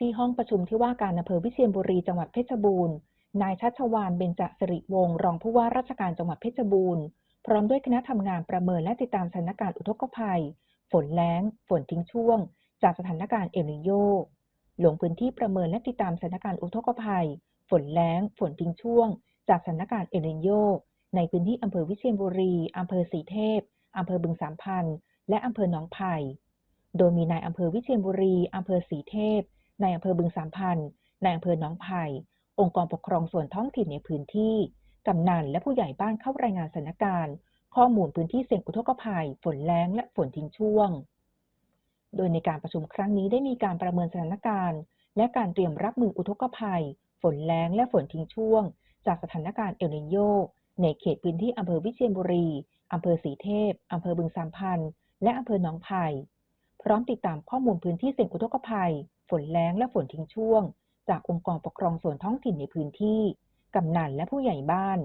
ที่ห้องประชุมที่ว่าการอำเภอวิเชียรบุรีจังหวัดเพชรบูรณ์ นายชัชวานเบญจสิริวงศ์รองผู้ว่าราชการจังหวัดเพชรบูรณ์ พร้อมด้วยคณะทำงานประเมินและติดตามสถานการณ์อุทกภัย ฝนแล้ง ฝนทิ้งช่วง จากสถานการณ์เอลนิโยลงพื้นที่ประเมินและติดตามสถานการณ์อุทกภัย ฝนแล้ง ฝนทิ้งช่วง จากสถานการณ์เอลนิโยในพื้นที่อำเภอวิเชียรบุรีอำเภอสีเทพอำเภอบึงสามพัน และอำเภอหนองไผ่ โดยมีนายอำเภอวิเชียรบุรีอำเภอสีเทพ ในอำเภอบึงสามพันธ์นอำเภอหนองไผ่องค์กรปกครองส่วนท้องถิ่นในพื้นที่ กำนันและผู้ใหญ่บ้านเข้ารายงานสถานการณ์ ข้อมูลพื้นที่เสี่ยงอุทกภัย ฝนแล้งและฝนทิ้งช่วง โดยในการประชุมครั้งนี้ได้มีการประเมินสถานการณ์ และการเตรียมรับมืออุทกภัย ฝนแล้งและฝนทิ้งช่วง จากสถานการณ์เอลนิโยในเขตพื้นที่อำเภอวิเชียรบุรี อำเภอสีเทพ อำเภอบึงสามพันธ์และอำเภอหนองไผ่ พร้อมติดตามข้อมูลพื้นที่เสี่ยงอุทกภัย ฝนแล้งและฝนทิ้งช่วง จากองค์กรปกครองส่วนท้องถิ่นในพื้นที่ กำนันและผู้ใหญ่บ้าน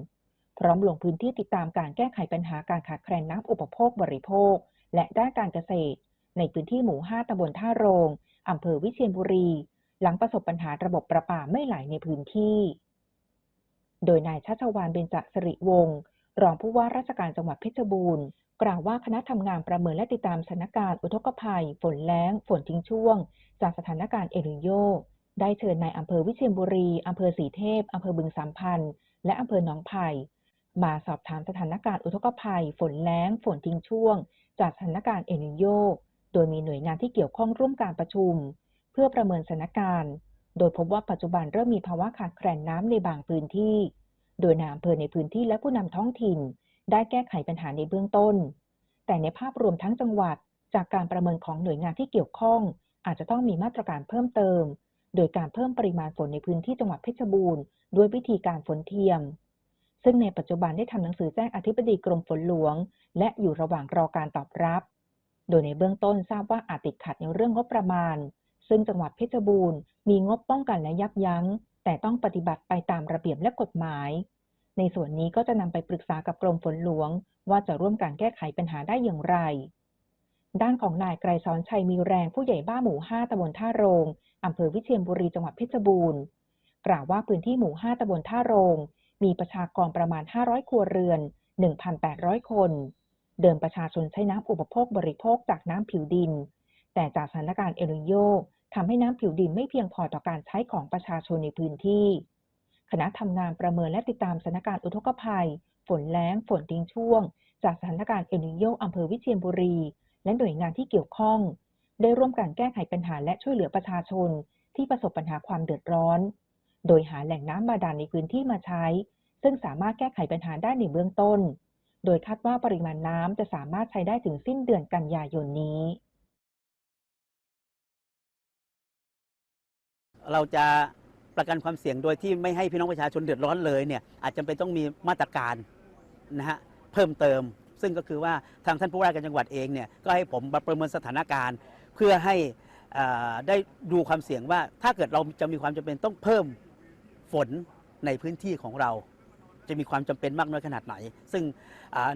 พร้อมลงพื้นที่ติดตามการแก้ไขปัญหาการขาดแคลนน้ำอุปโภคบริโภค และด้านการเกษตร ในพื้นที่หมู่ 5ตำบลท่าโรงอำเภอวิเชียรบุรี หลังประสบปัญหาระบบประปาไม่ไหลในพื้นที่ โดยนายชัชวานเบญจสิริวงศ์ รองผู้ว่าราชการจังหวัดเพชรบูรณ์ กล่าวว่าคณะทำงานประเมินและติดตามสถานการณ์อุทกภัย ฝนแล้ง ฝนทิ้งช่วง จากสถานการณ์เอลนิโยได้เชิญนายอำเภอวิเชียรบุรีอำเภอสีเทพอำเภอบึงสามพันธ์และอำเภอหนองไผ่มาสอบถามสถานการณ์อุทกภัย ฝนแล้ง ฝนทิ้งช่วง จากสถานการณ์เอลนิโยโดยมีหน่วยงานที่เกี่ยวข้องร่วมการประชุม เพื่อประเมินสถานการณ์ โดยพบว่าปัจจุบันเริ่มมีภาวะขาดแคลนน้ำในบางพื้นที่ โดยนายอำเภอในพื้นที่และผู้นำท้องถิ่น ได้แก้ไขปัญหาในเบื้องต้น แต่ในภาพรวมทั้งจังหวัด จากการประเมินของหน่วยงานที่เกี่ยวข้อง อาจจะต้องมีมาตรการเพิ่มเติม โดยการเพิ่มปริมาณฝนในพื้นที่จังหวัดเพชรบูรณ์ด้วยวิธีการฝนเทียม ซึ่งในปัจจุบันได้ทำหนังสือแจ้งอธิบดีกรมฝนหลวง และอยู่ระหว่างรอการตอบรับ โดยในเบื้องต้นทราบว่าอาจติดขัดในเรื่องงบประมาณ ซึ่งจังหวัดเพชรบูรณ์มีงบป้องกันและยับยั้ง แต่ต้องปฏิบัติไปตามระเบียบและกฎหมาย ในส่วนนี้ก็จะนำไปปรึกษากับกรมฝนหลวง ว่าจะร่วมการแก้ไขปัญหาได้อย่างไร ด้านของนายไกรสอนชัยมีแรงผู้ใหญ่บ้านหมู่ 5ตำบลท่าโรงอำเภอวิเชียรบุรีจังหวัดเพชรบูรณ์กล่าวว่าพื้นที่หมู่ 5ตำบลท่าโรง มีประชากรประมาณ 500 ครัวเรือน 1,800 คน เดิมประชาชนใช้น้ำอุปโภคบริโภคจากน้ำผิวดิน แต่จากสถานการณ์เอลนิโย ทำให้น้ำผิวดินไม่เพียงพอต่อการใช้ของประชาชนในพื้นที่ คณะทำงานประเมินและติดตามสถานการณ์อุทกภัย ฝนแล้ง ฝนทิ้งช่วง จากสถานการณ์เอลนิโยอำเภอวิเชียรบุรี และหน่วยงานที่เกี่ยวข้อง ได้ร่วมกันแก้ไขปัญหาและช่วยเหลือประชาชน ที่ประสบปัญหาความเดือดร้อน โดยหาแหล่งน้ำบาดาลในพื้นที่มาใช้ ซึ่งสามารถแก้ไขปัญหาได้ในเบื้องต้น โดยคาดว่าปริมาณน้ำจะสามารถใช้ได้ถึงสิ้นเดือนกันยายนนี้ เราจะประกันความเสี่ยงโดยที่ไม่ให้พี่น้องประชาชนเดือดร้อนเลยเนี่ยอาจจะเป็นต้องมีมาตรการนะฮะเพิ่มเติม ซึ่งก็คือว่าทางท่านผู้ว่าการจังหวัดเองเนี่ยก็ให้ผมมาประเมินสถานการณ์ เพื่อให้ได้ดูความเสี่ยงว่าถ้าเกิดเราจะมีความจำเป็นต้องเพิ่มฝนในพื้นที่ของเรา จะมีความจำเป็นมากน้อยขนาดไหน ซึ่ง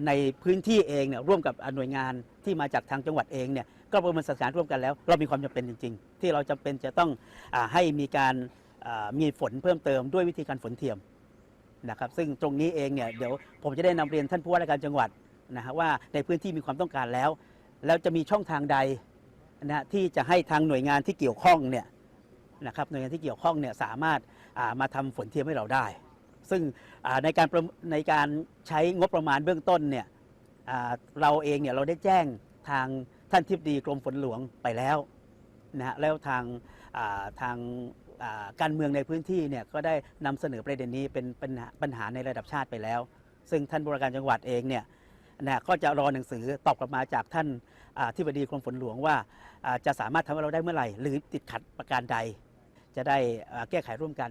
ในพื้นที่เองเนี่ยร่วมกับหน่วยงานที่มาจากทางจังหวัดเองเนี่ย ก็ประเมินสถานการณ์ร่วมกันแล้ว เรามีความจำเป็นจริง ๆ ที่เราจำเป็นจะต้องอาให้มีการอ่ามีฝนเพิ่มเติมด้วยวิธีการฝนเทียมนะครับ ซึ่งตรงนี้เองเนี่ยเดี๋ยวผมจะได้นำเรียนท่านผู้ว่าราชการจังหวัดนะฮะว่าในพื้นที่มีความต้องการแล้ว แล้วจะมีช่องทางใดนะฮะที่จะให้ทางหน่วยงานที่เกี่ยวข้องเนี่ยนะครับหน่วยงานที่เกี่ยวข้องเนี่ยสามารถอ่ามาทำฝนเทียมให้เราได้ ซึ่งอ่าในการประในการใช้งบประมาณเบื้องต้นเนี่ย อ่าเราเองเนี่ยเราได้แจ้งทาง ท่านทิบดีกรมฝนหลวงไปแล้วนะฮะแล้วทางาทางาการเมืองในพื้นที่เนี่ยก็ได้นำเสนอประเด็นนี้เป็นปัญหาปัญหาในระดับชาติไปแล้ว ซึ่งท่านบริการจังหวัดเองเนี่ยนะก็จะรอหนังสือตอบกลับมาจากท่านาที่บดีกรมฝนหลวงว่าาจะสามารถทำให้เราได้เมื่อไหร่ หรือติดขัดประการใด จะได้แก้ไขร่วมกัน